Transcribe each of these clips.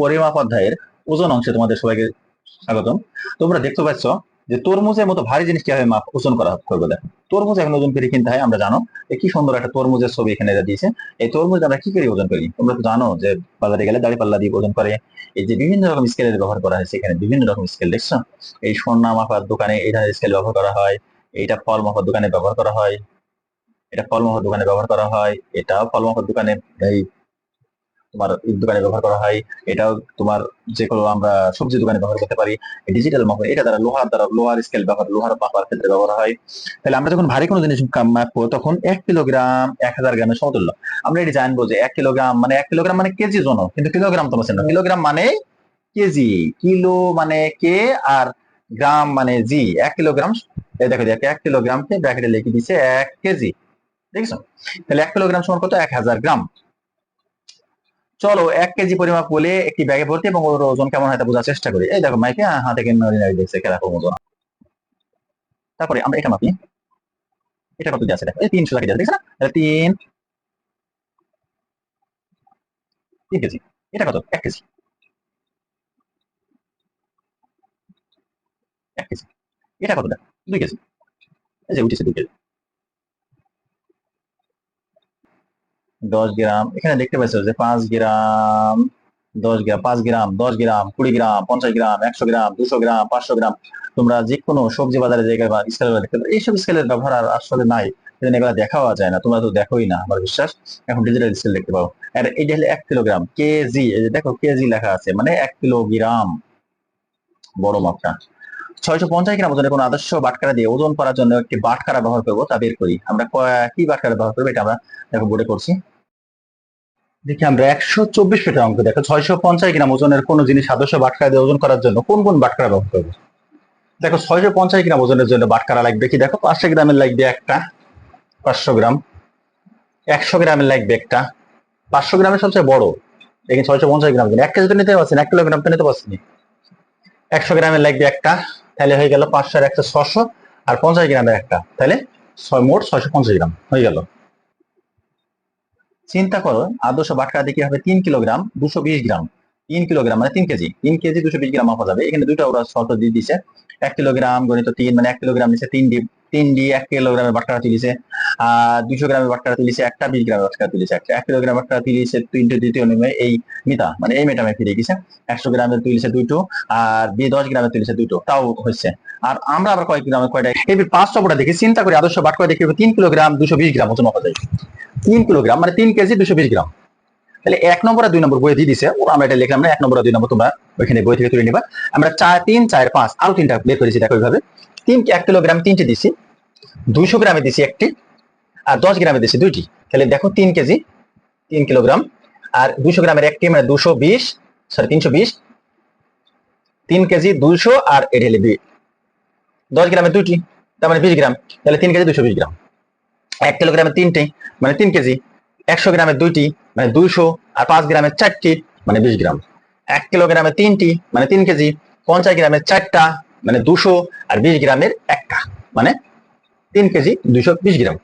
পরিমাপ অধ্যায়ের ওজন অংশে তোমাদের সবাইকে স্বাগতম। তোমরা দেখতে পাচ্ছ যে তরমুজের মতো ভারী জিনিস কীভাবে মাপ ওজন করা করবে দেখো। তরমুজ এখন ওজন করে কিনতে হয়, আমরা জানো কি সুন্দর একটা তরমুজের ছবি এখানে দিয়েছে। এই তরমুজ আমরা কি করে ওজন করি? তোমরা তো জানো যে বাজারে গেলে দাড়ি পাল্লা দিয়ে ওজন করে। এই যে বিভিন্ন রকম স্কেলের ব্যবহার করা হয়েছে এখানে বিভিন্ন রকম স্কেল দেখছ? এই সোনা মাপার দোকানে এই ধরনের স্কেল ব্যবহার করা হয়, এইটা ফল মাপার দোকানে ব্যবহার করা হয়, এটা ফল মাপার দোকানে ব্যবহার করা হয় এটা ফল মাপার দোকানে, এই তোমার দোকানে ব্যবহার করা হয়, এটাও তোমার যে কোনো আমরা সবজি দোকানে ব্যবহার করতে পারি ডিজিটাল মাপা এটা দ্বারা লোহার দ্বারা, লোহার স্কেল ব্যবহার, লোহার মাপার ক্ষেত্রে ব্যবহার হয়। তাহলে আমরা যখন ভারী কোনো জিনিস মাপবো তখন এক কিলোগ্রাম, এক হাজার গ্রামের সমতুল্য। আমরা এটি জানব যে এক কিলোগ্রাম মানে এক কিলোগ্রাম মানে কেজি জন, কিন্তু কিলোগ্রাম তো না। কিলোগ্রাম মানে কেজি, কিলো মানে কে আর গ্রাম মানে জি। এক কিলোগ্রাম দেখো দেখো, এক কিলোগ্রামকে ব্র্যাকেটে লিখে দিছে এক কেজি। দেখছ? তাহলে এক কিলোগ্রাম সমান কত? এক হাজার গ্রাম। চলো এক কেজি পরিমাপ বলে একটি ব্যাগে ভর্তি এবং ওর ওজন কেমন হয় বোঝার চেষ্টা করি। এই দেখো মাইকে হাতে নাড়ি নাড়ি দেখছে কেরকম ওজন তারপরে আমরা এটা মাপি। এটা কত দিয়ে আছে দেখো? এই তিনশো টাকা দিয়ে আছে, না? তিন তিন কেজি। এটা কত? এক কেজি। এক কেজি। এটা কত দেখো? দুই কেজি। এই যে উঠেছে দুই কেজি। দশ গ্রাম এখানে দেখতে পাচ্ছ যে পাঁচ গ্রাম দশ গ্রাম পাঁচ গ্রাম দশ গ্রাম কুড়ি গ্রাম পঞ্চাশ গ্রাম একশো গ্রাম দুশো গ্রাম পাঁচশো গ্রাম তোমরা যে কোনো সবজি বাজারে জায়গায় বা স্কেলের দেখতে পাবে, এইসব স্কেলের ব্যবহার আর আসলে নাই। সেজন্য এগুলো দেখাও যায় না। তোমরা তো দেখোই না আমার বিশ্বাস। এখন ডিজিটাল স্কেল দেখতে পাবো আর এইটা হলো এক কিলোগ্রাম কেজি এই যে দেখো কেজি লেখা আছে মানে এক কিলোগ্রাম বড় মাপটা। ছয়শো পঞ্চাশ গ্রাম ওজনের কোনো আদর্শ বাটকারা দিয়ে ওজন করার জন্য একটি বাটকারা ব্যবহার করব তা বের করি। আমরা কি বাটকারা ব্যবহার করব এটা আমরা দেখো বোর্ডে করছি। দেখি আমরা, একশো চব্বিশ পেটের অঙ্ক দেখো, ছয়শো পঞ্চাশ গ্রাম ওজনের কোন জিনিস আদর্শ বাটকারা দিয়ে ওজন করার জন্য কোন কোন বাটকারা ব্যবহার করব? দেখো, ছয়শো পঞ্চাশ গ্রাম ওজনের জন্য বাটকারা লাগবে কি? দেখো, পাঁচশো গ্রামের লাগবে একটা, পাঁচশো গ্রাম, একশো গ্রামের লাগবে একটা, পাঁচশো গ্রামের সবচেয়ে বড়, দেখি ছয়শো পঞ্চাশ গ্রাম এক কেজি তো নিতে পারছেন এক কিলোগ্রাম তো নিতে পারছেন একশো গ্রামের লাগবে একটা, তাহলে হয়ে গেল পাঁচশো আর একটা ছশো, আর পঞ্চাশ গ্রামের একটা, তাহলে ছয় মোট ছয়শো পঞ্চাশ গ্রাম, হয়ে গেল। চিন্তা করো, আদর্শ বাটকা দেখি হবে তিন কিলোগ্রাম দুশো বিশ গ্রাম, তিন কিলোগ্রাম মানে তিন কেজি তিন কেজি দুশো বিশ গ্রাম মাপা যাবে। এখানে দুইটা ওরা শর্ত দিয়ে দিছে এক কিলোগ্রাম গণিত তিন মানে এক কিলোগ্রাম নিচে তিন ডি তিন ডি এক কিলোগ্রামের বাটকা তুলিছে। আর দুশো গ্রামের বাটকা তুলিছে একটা বিশ গ্রামের বাটকা তুলিছে। একটা এক কিলোগ্রাম বাটকা তুলিছে তিনটে দ্বিতীয় নিয়মে এই মিতা মানে এই মেটামে ফিরে গেছে। একশো গ্রামের তুলিছে দুইটো আর বি দশ গ্রামের তুলিছে দুইটো তাও হচ্ছে আর আমরা আবার কয়েক গ্রামের কয়টা, এই পাঁচ ছটা দেখি চিন্তা করি আদর্শ বাটকা দেখি তিন কিলোগ্রাম দুশো বিশ গ্রাম ওজন মাপা যায়। তিন কিলোগ্রাম মানে তিন কেজি দুশো বিশ গ্রাম। তাহলে এক নম্বর আর দুই নম্বর বই দিয়ে দিছে। আমরা এটা লিখলাম না, এক নম্বর দুই নম্বর তোমরা ওইখানে বই থেকে তুলে নিবা। আমরা চার তিন, চার পাঁচ, আরও তিনটা বের করেছি দেখো এইভাবে। তিন, এক কিলোগ্রাম তিনটে দিছি। দুইশো গ্রামে দিছি একটি, আর দশ গ্রামে দিছি দুইটি। তাহলে দেখো তিন কেজি, তিন কিলোগ্রাম। আর দুশো গ্রামের একটি মানে দুশো বিশ সরি তিনশো বিশ। তিন কেজি দুইশো আর এটা দুই। দশ গ্রামে দুইটি, তার মানে বিশ গ্রাম। তাহলে তিন কেজি দুশো বিশ গ্রাম। এক কিলোগ্রামের তিনটি মানে তিন কেজি। একশো গ্রামে দুইটি মানে দুইশো আর পাঁচ গ্রামের চারটি মানে বিশ গ্রাম। এক কিলোগ্রামে তিনটি মানে তিন কেজি, পঞ্চাশ গ্রামের চারটা মানে দুশো আর বিশ গ্রামের একটা মানে তিন কেজি, দুইশো বিশ গ্রাম।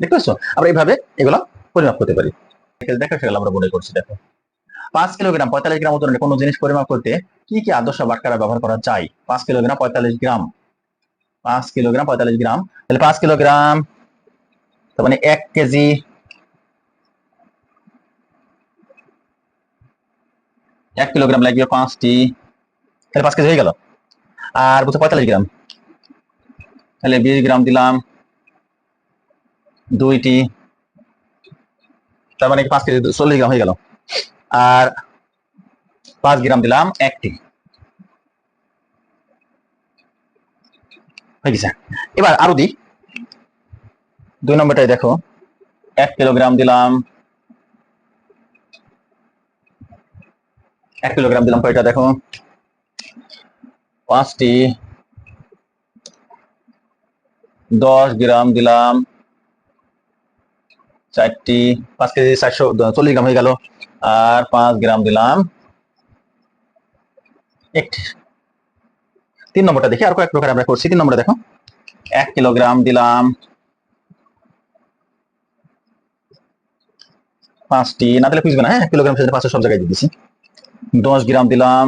দেখতে পাচ্ছ? আমরা এইভাবে এগুলো পরিমাপ করতে পারি। দেখো সেগুলো আমরা মনে করছি, দেখো। পাঁচ কিলোগ্রাম, পঁয়তাল্লিশ গ্রাম ওজনের কোনো জিনিস পরিমাপ করতে কি কি আদর্শ বাটকারা ব্যবহার করা যায়? পাঁচ কিলোগ্রাম, পঁয়তাল্লিশ গ্রাম। পাঁচ কিলোগ্রাম, পঁয়তাল্লিশ গ্রাম। তাহলে পাঁচ কিলোগ্রাম তার মানে এক কেজি এক কিলোগ্রাম লাগবে পাঁচটি, তাহলে পাঁচ কেজি হয়ে গেল। আর বলছে পঁয়তাল্লিশ গ্রাম। তাহলে বিশ গ্রাম দিলাম দুইটি, তার মানে পাঁচ কেজি, চল্লিশ গ্রাম হয়ে গেল। আর পাঁচ গ্রাম দিলাম একটি। হয়ে গেছে। এবার আরও দিই। দুই নম্বরটাই দেখো। এক কিলোগ্রাম দিলাম। এক কিলোগ্রাম দিলাম, কয়টা দেখো? পাঁচটি। দশ গ্রাম দিলাম। চারটি। পাঁচ কেজি চারশো, চল্লিশ গ্রাম হয়ে গেল। আর পাঁচ গ্রাম দিলাম। একটি তিন নম্বরটা দেখি, আর কয়েক প্রকার আমরা করছি। তিন নম্বরটা দেখো। এক কিলোগ্রাম দিলাম। পাঁচটি, না দিলে খুঁজবে না হ্যাঁ? কিলোগ্রাম সেজন্য পাঁচশো সব জায়গায় দিয়ে দিছি। দশ গ্রাম দিলাম।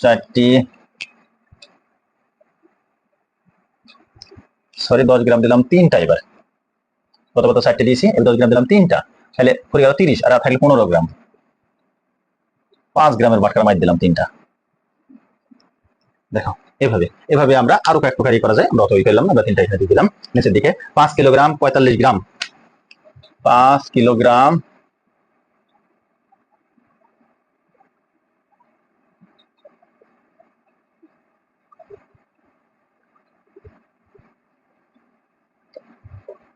চারটি। সরি দশ গ্রাম দিলাম তিনটা এবার। কত কত? চারটে দিয়েছি, এবার দশ গ্রাম দিলাম তিনটা। তাহলে পড়ে গেল তিরিশ, আর থাকলে পনেরো গ্রাম। পাঁচ গ্রামের বাটকার মাইর দিলাম তিনটা। দেখো, এভাবে এভাবে আমরা আরও কয়েক প্রকারই করা যায়। আমরা অত করলাম আমরা তিনটা এখানে দিয়ে দিলাম। নিচের দিকে পাঁচ কিলোগ্রাম, পঁয়তাল্লিশ গ্রাম। পাঁচ কিলোগ্রাম।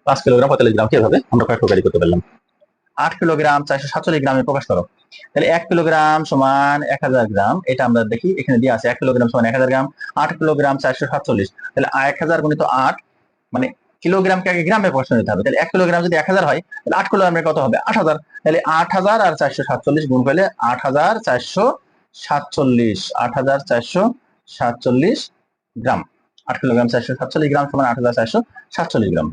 পাঁচ কিলোগ্রাম পঁয়তাল্লিশ গ্রাম কীভাবে? আমরা প্রকারই করতে পারলাম। আট কিলোগ্রাম চারশো সাতচল্লিশ গ্রামে প্রকাশ করো। তাহলে এক কিলোগ্রাম সমান এক হাজার গ্রাম, এটা আমরা দেখি, এখানে দিয়ে আছে এক কিলোগ্রাম সমান এক হাজার গ্রাম, আট কিলোগ্রাম চারশো সাতচল্লিশ। তাহলে এক হাজার গুণিত আট মানে কিলোগ্রামকে আগে গ্রামে প্রশ্ন দিতে হবে। তাহলে এক কিলোগ্রাম যদি এক হাজার হয়, তাহলে আট কিলোগ্রামের কত হবে? আট হাজার। তাহলে আট হাজার আর চারশো সাতচল্লিশ গুণ করলে আট হাজার চারশো সাতচল্লিশ। আট হাজার চারশো সাতচল্লিশ গ্রাম। আট কিলোগ্রাম চারশো সাতচল্লিশ গ্রাম সমান আট হাজার চারশো সাতচল্লিশ গ্রাম।